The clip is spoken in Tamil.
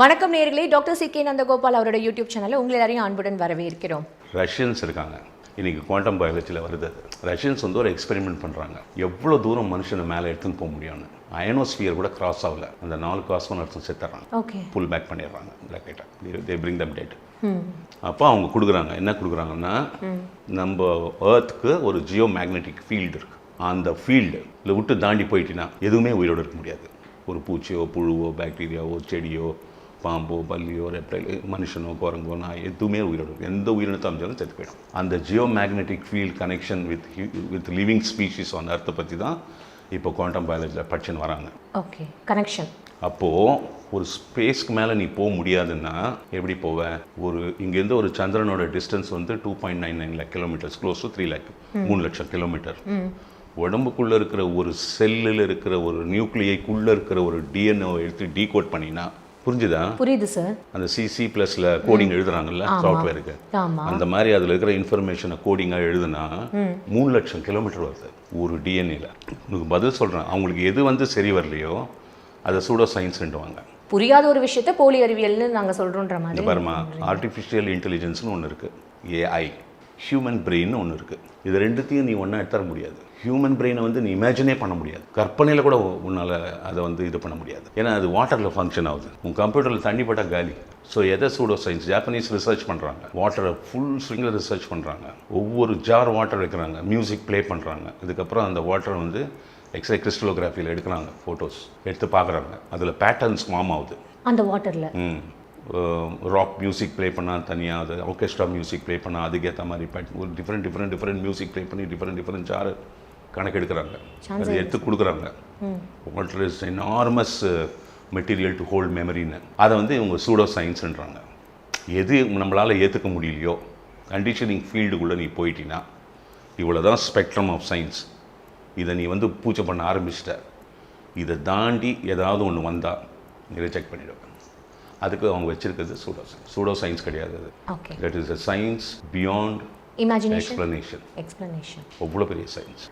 வணக்கம் நேர்களே டாக்டர் சி கே நந்தகோபால் அவரோட யூடியூப் சேனலில் உங்களை எல்லாரையும் அன்புடன் வரவேற்கிறோம். ரஷ்யன்ஸ் இருக்காங்க. இன்னைக்கு குவாண்டம் பயாலஜியில் வருது. ரஷ்யன்ஸ் வந்து ஒரு எக்ஸ்பெரிமெண்ட் பண்ணுறாங்க எவ்வளோ தூரம் மனுஷனை மேலே எடுத்துன்னு போக முடியும்னு. அயனோஸ்பியர் கூட கிராஸ் ஆகல. அந்த நாலு காசும் அர்த்தம் செத்துறாங்க. ஓகே. புல் பேக் பண்ணிடுறாங்க. Black they bring them dead அப்போ அவங்க கொடுக்குறாங்க. என்ன கொடுக்குறாங்கன்னா நம்ம ஏர்த்துக்கு ஒரு ஜியோ மேக்னெட்டிக் ஃபீல்டு இருக்கு. அந்த ஃபீல்டு இல்லை விட்டு தாண்டி போயிட்டீங்கன்னா எதுவுமே உயிரோடு இருக்க முடியாது. ஒரு பூச்சியோ புழுவோ பாக்டீரியாவோ செடியோ பாம்போ பல்லியோ ரெப்டைல் மனுஷனோ குரங்கோ நாய் எதுவுமே உயிரோடு. இருக்கும். எந்த உயிரினத்தை அமைச்சாலும் செத்து போயிடும். அந்த geo magnetic field connection with with living species on அர்த்தை பற்றி தான் இப்போ குவாண்டம் பயாலஜியில் படிச்சுன்னு வராங்க. ஓகே கனெக்ஷன் அப்போது ஒரு ஸ்பேஸ்க்கு மேலே நீ போக முடியாதுன்னா எப்படி போவ? ஒரு இங்கேருந்து ஒரு சந்திரனோட டிஸ்டன்ஸ் வந்து two point nine nine lakh kilometres close to three lakh மூணு லட்சம் கிலோமீட்டர் உடம்புக்குள்ளே இருக்கிற ஒரு செல்லில் இருக்கிற ஒரு நியூக்ளியைக்குள்ளே இருக்கிற ஒரு டிஎன்ஓ எடுத்து டீகோட் பண்ணினா புரிஞ்சுதா? புரியுது சார் அந்த சிசி ப்ளஸில் கோடிங் எழுதுறாங்கல்ல சாஃப்ட்வேருக்கு அந்த மாதிரி அதில் இருக்கிற இன்ஃபர்மேஷனை கோடிங்காக எழுதுனா மூணு லட்சம் கிலோமீட்டர் வருது ஒரு டிஎன்ஏல உனக்கு பதில் சொல்கிறேன் அவங்களுக்கு எது வந்து சரி வரலையோ அதை சூடோ சயின்ஸ்ன்ட்டுவாங்க புரியாத ஒரு விஷயத்த போலி அறிவியல்னு நாங்கள் சொல்கிறோன்ற மாதிரி பாருமா ஆர்டிஃபிஷியல் இன்டெலிஜென்ஸ்னு ஒன்று இருக்குது ஏஐ ஹியூமன் பிரெயின்னு ஒன்று இருக்குது இது ரெண்டுத்தையும் நீ ஒன்றா எடுத்துற முடியாது. ஹியூமன் பிரெயினை வந்து நீ இமேஜினே பண்ண முடியாது. கற்பனையில் கூட உன்னால் அதை வந்து இது பண்ண முடியாது. ஏன்னா அது வாட்டரில் ஃபங்க்ஷன் ஆகுது. உன் கம்ப்யூட்டரில் தண்ணி பட்டா காலி. ஸோ எதை சூடோ சயின்ஸ் ஜாப்பனீஸ் ரிசர்ச் பண்ணுறாங்க வாட்டரை ஃபுல் ஸ்விங்கில் ரிசர்ச் பண்ணுறாங்க ஒவ்வொரு ஜார் வாட்டர் வைக்கிறாங்க. மியூசிக் ப்ளே பண்ணுறாங்க இதுக்கப்புறம் அந்த வாட்டரை வந்து எக்ஸ்ரே கிறிஸ்டலோகிராஃபியில் எடுக்கிறாங்க. ஃபோட்டோஸ் எடுத்து பார்க்குறாங்க. அதில் பேட்டர்ன்ஸ் ஃபார்ம் ஆகுது. அந்த வாட்டரில் ராக் மியூசிக் ப்ளே பண்ணால் தனியாக அது ஆர்கெஸ்ட்ரா மியூசிக் ப்ளே பண்ணால் அதுக்கேற்ற மாதிரி பேட் ஒரு different different different music play பண்ணி டிஃப்ரெண்ட் டிஃப்ரெண்ட் ஜார் கணக்கு எடுக்கிறாங்க. அது எடுத்து கொடுக்குறாங்க. Water is enormous material to hold மெமரின்னு அதை வந்து இவங்க சூடோ சயின்ஸ்ன்றாங்க எது நம்மளால் ஏற்றுக்க முடியலையோ கண்டிஷனிங் ஃபீல்டுக்குள்ளே நீ போயிட்டீங்கன்னா இவ்வளோ தான் ஸ்பெக்ட்ரம் ஆஃப் சயின்ஸ் இதை நீ வந்து பூஜை பண்ண ஆரம்பிச்சிட்ட. இதை தாண்டி ஏதாவது ஒன்று வந்தால் நீ ரிஜெக்ட் பண்ணிடுவேன் அதுக்கு அவங்க வச்சிருக்கிறது சூடோ சயின்ஸ் சூடோ சயின்ஸ் கிடையாது அது. That is a science beyond explanation explanation அவ்வளோ பெரிய சயின்ஸ்